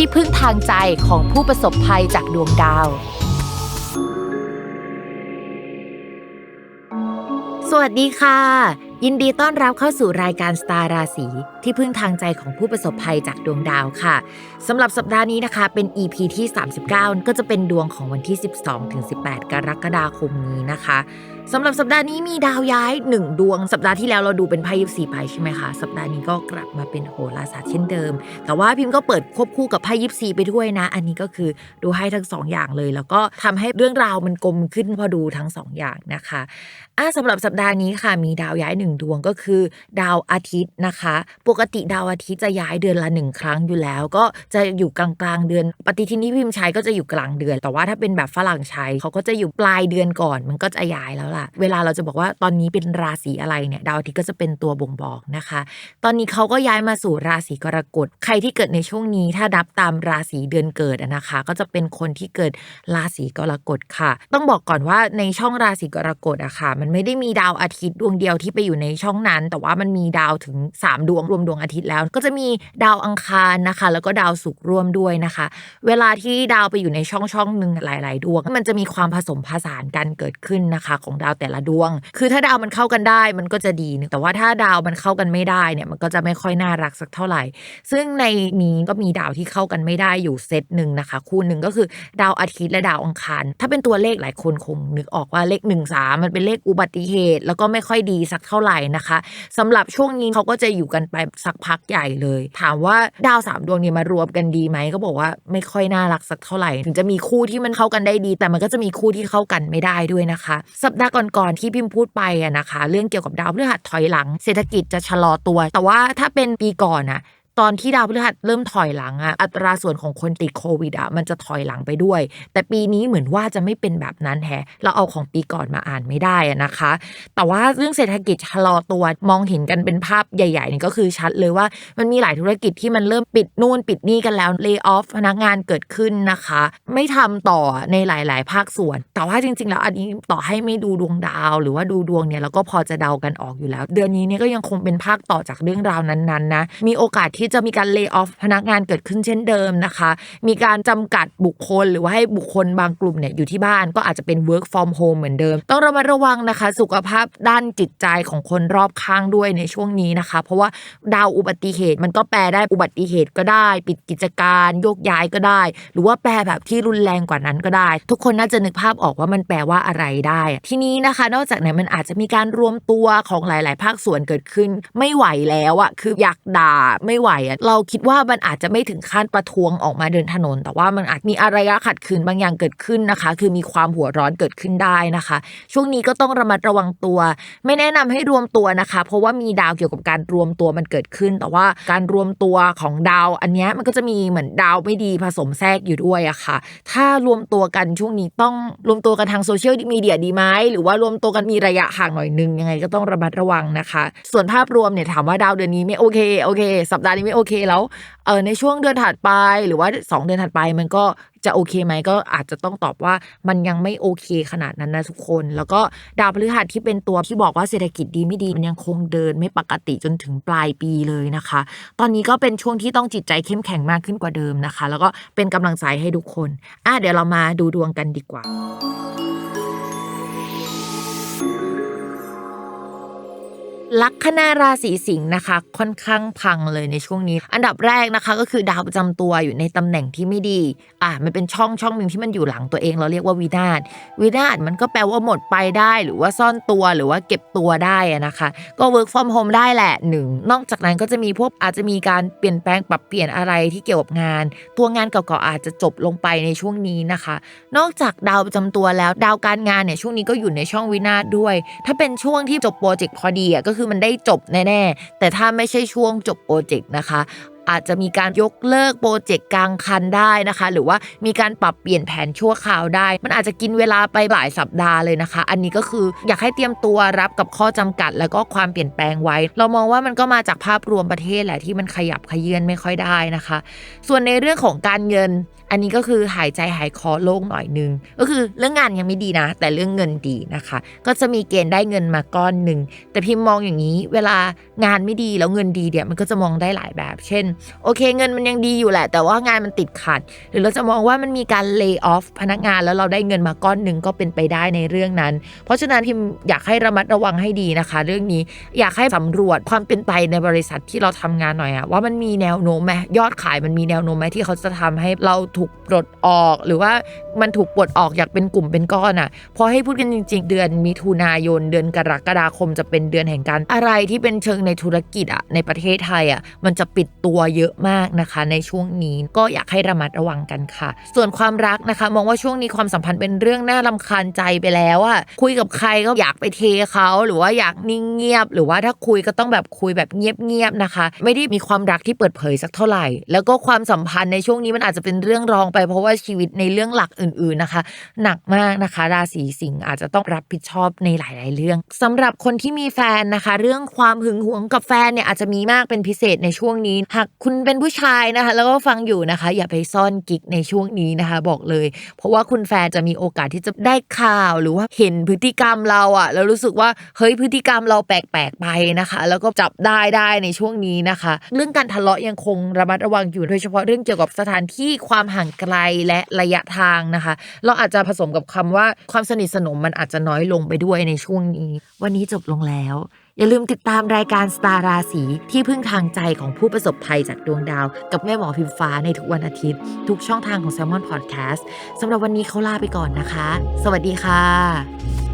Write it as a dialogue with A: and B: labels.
A: ที่พึ่งทางใจของผู้ประสบภัยจากดวงดาว สวัสดีค่ะ ยินดีต้อนรับเข้าสู่รายการสตาร์ราศีที่พึ่งทางใจของผู้ประสบภัยจากดวงดาวค่ะสำหรับสัปดาห์นี้นะคะ เป็น EP ที่ 39 ก็จะเป็นดวงของวันที่ 12-18 กรกฎาคมนี้นะคะ สำหรับสัปดาห์นี้มีดาวย้าย 1 ดวง สัปดาห์ที่แล้วเราดูเป็นไพ่ยิปซีไปใช่ไหมคะ สัปดาห์นี้ก็กลับมาเป็นโหราศาสตร์เช่นเดิม แต่ว่าพิมพ์ก็เปิดควบคู่กับไพ่ยิปซีไปด้วยนะ อันนี้ก็คือดูให้ทั้งสองอย่างเลย แล้วก็ทำให้เรื่องราวมันกลมขึ้นพอดูทั้งสองอย่างนะคะอะสำหรับสัปดาห์นี้ค่ะมีดาวย้ายหนึ่งดวงก็คือ ดาวอาทิตย์นะคะ ปกติดาวอาทิตย์จะย้ายเดือนละหนึ่งครั้งอยู่แล้ว ก็จะอยู่กลางกลางๆเดือน ปฏิทินที่พิมพ์ใช้ก็จะอยู่กลางเดือน แต่ว่าถ้าเป็นแบบฝรั่งใช้เขาก็จะอยู่ปลายเดือนก่อน มันก็จะย้ายแล้วล่ะ เวลาเราจะบอกว่าตอนนี้เป็นราศีอะไรเนี่ยดาวอาทิตย์ก็จะเป็นตัวบ่งบอกนะคะ ตอนนี้เขาก็ย้ายมาสู่ราศีกรกฎใครที่เกิดในช่วงนี้ถ้าดับตามราศีเดือนเกิดนะคะ ก็จะเป็นคนที่เกิดราศีกรกฎค่ะ ต้องบอกก่อนว่าในช่องราศีกรกฎอะค่ะ มันไม่ได้มีดาวอาทิตย์ดวงเดียวที่ไปอยู่ในช่องนั้น แต่ว่ามันมีดาวถึง 3 ดวงรวมดวงอาทิตย์แล้ว ก็จะมีดาวอังคารนะคะ แล้วก็ดาวศุกร์ร่วมด้วยนะคะ เวลาที่ดาวไปอยู่ในช่องช่องหนึ่งหลาย ๆ ดวง มันจะมีความผสมผสานกันเกิดขึ้นนะคะของาวแต่ละดวง คือถ้าดาวมันเข้ากันได้มันก็จะดีนะแต่ว่าถ้าดาวมันเข้ากันไม่ได้เนี่ยมันก็จะไม่ค่อยน่ารักสักเท่าไหร่ ซึ่งในนี้ก็มีดาวที่เข้ากันไม่ได้อยู่เซตหนึ่งนะคะ คู่หนึ่งก็คือดาวอาทิตย์และดาวอังคาร ถ้าเป็นตัวเลขหลายคนคงนึกออกว่าเลข1นึ่งสามันเป็นเลขอุบัติเหตุ แล้วก็ไม่ค่อยดีสักเท่าไหร่นะคะสำหรับช่วงนี้เขาก็จะอยู่กันไปสักพักใหญ่เลย ถามว่าดาวสามดวงเนี่ยมารวมกันดีไหมก็บอกว่าไม่ค่อยน่ารักสักเท่าไหร่ ถึงจะมีคู่ที่มันเข้ากันได้ดี แต่มันก็จะมีคู่ที่เข้ากันไม่ได้ด้วยนะคะ สัปดาห์ก่อนๆที่พิมพ์พูดไปอะนะคะ เรื่องเกี่ยวกับดาวพฤหัสถอยหลัง เศรษฐกิจจะชะลอตัว แต่ว่าถ้าเป็นปีก่อนอะ ตอนที่ดาวพฤหัสเริ่มถอยหลังอะอัตราส่วนของคนติดโควิดอะมันจะถอยหลังไปด้วย แต่ปีนี้เหมือนว่าจะไม่เป็นแบบนั้นแฮะเราเอาของปีก่อนมาอ่านไม่ได้อะนะคะ แต่ว่าเรื่องเศรษฐกิจชะลอตัวมองเห็นกันเป็นภาพใหญ่ๆนี่ก็คือชัดเลยว่ามันมีหลายธุรกิจที่มันเริ่มปิดนู่นปิดนี่กันแล้วเลิกออฟพนักงานเกิดขึ้นนะคะ ไม่ทำต่อในหลาย ๆ ภาคส่วน แต่ว่าจริง ๆ แล้วอันนี้ต่อให้ไม่ดูดวงดาว หรือว่าดูดวงเนี่ยเราก็พอจะเดากันออกอยู่แล้ว เดือนนี้เนี่ยก็ยังคงเป็นภาคต่อจากเรื่องราวนั้น ๆ นะ มีโอกาสที่จะมีการเลิกออฟพนักงานเกิดขึ้นเช่นเดิมนะคะ มีการจำกัดบุคคลหรือว่าให้บุคคลบางกลุ่มเนี่ยอยู่ที่บ้านก็อาจจะเป็น work from home เหมือนเดิม ต้องระมัดระวังนะคะ สุขภาพด้านจิตใจของคนรอบข้างด้วยในช่วงนี้นะคะ เพราะว่าดาวอุบัติเหตุมันก็แปลได้อุบัติเหตุก็ได้ ปิดกิจการโยกย้ายก็ได้ หรือว่าแปลแบบที่รุนแรงกว่านั้นก็ได้ ทุกคนน่าจะนึกภาพออกว่ามันแปลว่าอะไรได้ ทีนี้นะคะ นอกจากนั้นมันอาจจะมีการรวมตัวของหลาย ๆ ภาคส่วนเกิดขึ้น ไม่ไหวแล้วอะคืออยากด่าไม่ไหวอะเราคิดว่ามันอาจจะไม่ถึงขั้นประท้วงออกมาเดินถนน แต่ว่ามันอาจมีอารยะขัดขืนบางอย่างเกิดขึ้นนะคะ คือมีความหัวร้อนเกิดขึ้นได้นะคะ ช่วงนี้ก็ต้องระมัดระวังตัว ไม่แนะนำให้รวมตัวนะคะ เพราะว่ามีดาวเกี่ยวกับการรวมตัวมันเกิดขึ้น แต่ว่าการรวมตัวของดาว อันนี้มันก็จะมีเหมือนดาวไม่ดีผสมแทรกอยู่ด้วยอะค่ะ ถ้ารวมตัวกันช่วงนี้ต้องรวมตัวกันทางโซเชียลมีเดียดีไหมหรือว่ารวมตัวกันมีระยะห่างหน่อยนึงยังไงก็ต้องระมัดระวังนะคะ ส่วนภาพรวมเนี่ยถามว่าดาวเดือนนี้ไม่โอเคโอเค สัปดาห์นี้ไม่โอเคแล้วเออในช่วงเดือนถัดไปหรือว่า 2 เดือนถัดไปมันก็จะโอเคไหมก็อาจจะต้องตอบว่ามันยังไม่โอเคขนาดนั้นนะทุกคน แล้วก็ดาวพฤหัสที่เป็นตัวที่บอกว่าเศรษฐกิจดีไม่ดีมันยังคงเดินไม่ปกติจนถึงปลายปีเลยนะคะ ตอนนี้ก็เป็นช่วงที่ต้องจิตใจเข้มแข็งมากขึ้นกว่าเดิมนะคะ แล้วก็เป็นกำลังใจให้ทุกคนอะเดี๋ยวเรามาดูดวงกันดีกว่า ลัคนาราศีสิงห์นะคะ ค่อนข้างพังเลยในช่วงนี้ อันดับแรกนะคะก็คือดาวประจำตัวอยู่ในตำแหน่งที่ไม่ดี อ่ามันเป็นช่องช่องหนึ่งที่มันอยู่หลังตัวเองเราเรียกว่าวินาศวินาศมันก็แปลว่าหมดไปได้ หรือว่าซ่อนตัวหรือว่าเก็บตัวได้นะคะ ก็ work from home ได้แหละหนึ่งนอกจากนั้นก็จะมีพวกอาจจะมีการเปลี่ยนแปลงปรับเปลี่ยนอะไรที่เกี่ยวกับงาน ตัวงานเก่าๆอาจจะจบลงไปในช่วงนี้นะคะ นอกจากดาวประจำตัวแล้วดาวการงานเนี่ยช่วงนี้ก็อยู่ในช่องวินาศด้วย ถ้าเป็นช่วงที่จบโปรเจกต์พอดีอะก็คือมันได้จบแน่ๆ แต่ถ้าไม่ใช่ช่วงจบโปรเจกต์นะคะ อาจจะมีการยกเลิกโปรเจกต์กลางคันได้นะคะ หรือว่ามีการปรับเปลี่ยนแผนชั่วคราวได้ มันอาจจะกินเวลาไปหลายสัปดาห์เลยนะคะ อันนี้ก็คืออยากให้เตรียมตัวรับกับข้อจำกัด แล้วก็ความเปลี่ยนแปลงไว้ เรามองว่ามันก็มาจากภาพรวมประเทศแหละที่มันขยับขยื่นไม่ค่อยได้นะคะ ส่วนในเรื่องของการเงิน อันนี้ก็คือหายใจหายคอโล่งหน่อยนึง ก็คือเรื่องงานยังไม่ดีนะ แต่เรื่องเงินดีนะคะ ก็จะมีเกณฑ์ได้เงินมาก้อนหนึ่งแต่พิมพ์มองอย่างนี้เวลางานไม่ดีแล้วเงินดีเนี่ยมันก็จะมองได้หลายแบบ เช่นโอเคเงินมันยังดีอยู่แหละ แต่ว่างานมันติดขัด หรือเราจะมองว่ามันมีการเลิกออฟพนักงานแล้วเราได้เงินมาก้อนหนึ่งก็เป็นไปได้ในเรื่องนั้น เพราะฉะนั้นพิมอยากให้ระมัดระวังให้ดีนะคะ เรื่องนี้อยากให้สำรวจความเป็นไปในบริษัทที่เราทำงานหน่อยอะว่ามันมีแนวโน้มไหมยอดขายมันมีแนวโน้มไหมที่เขาจะทำให้เราถูกปลดออก หรือว่ามันถูกปลดออกอยากเป็นกลุ่มเป็นก้อนอะพอให้พูดกันจริง ๆ เดือนมิถุนายนเดือนกรกฎาคมจะเป็นเดือนแห่งการอะไรที่เป็นเชิงในธุรกิจอะในประเทศไทยอะมันจะปิดตัวเยอะมากนะคะ ในช่วงนี้ก็อยากให้ระมัดระวังกันค่ะ ส่วนความรักนะคะ มองว่าช่วงนี้ความสัมพันธ์เป็นเรื่องน่ารำคาญใจไปแล้วอะคุยกับใครก็อยากไปเทเขาหรือว่าอยากนิ่งเงียบ หรือว่าถ้าคุยก็ต้องแบบคุยแบบเงียบๆนะคะ ไม่ได้มีความรักที่เปิดเผยสักเท่าไหร่ แล้วก็ความสัมพันธ์ในช่วงนี้มันอาจจะเป็นเรื่องรองไปเพราะว่าชีวิตในเรื่องหลักอื่น ๆนะคะ หนักมากนะคะ ราศีสิงห์อาจจะต้องรับผิดชอบในหลาย ๆ เรื่องสำหรับคนที่มีแฟนนะคะ เรื่องความหึงหวงกับแฟนเนี่ยอาจจะมีมากเป็นพิเศษในช่วงนี้หากคุณเป็นผู้ชายนะคะ แล้วก็ฟังอยู่นะคะ อย่าไปซ่อนกิ๊กในช่วงนี้นะคะ บอกเลย เพราะว่าคุณแฟนจะมีโอกาสที่จะได้ข่าวหรือว่าเห็นพฤติกรรมเราอะแล้วรู้สึกว่าเฮ้ยพฤติกรรมเราแปลกๆไปนะคะ แล้วก็จับได้ได้ในช่วงนี้นะคะ เรื่องการทะเลาะยังคงระมัดระวังอยู่โดยเฉพาะเรื่องเกี่ยวกับสถานที่ความห่างไกลและระยะทางนะคะ เราอาจจะผสมกับคำว่าความสนิทสนมมันอาจจะน้อยลงไปด้วยในช่วงนี้ วันนี้จบลงแล้ว อย่าลืมติดตามรายการสตาราสีที่พึ่งทางใจของผู้ประสบภัยจากดวงดาว กับแม่หมอพิมฟ้าในทุกวันอาทิตย์ ทุกช่องทางของ s ซ l m o n Podcast สำหรับวันนี้เขาลาไปก่อนนะคะ สวัสดีค่ะ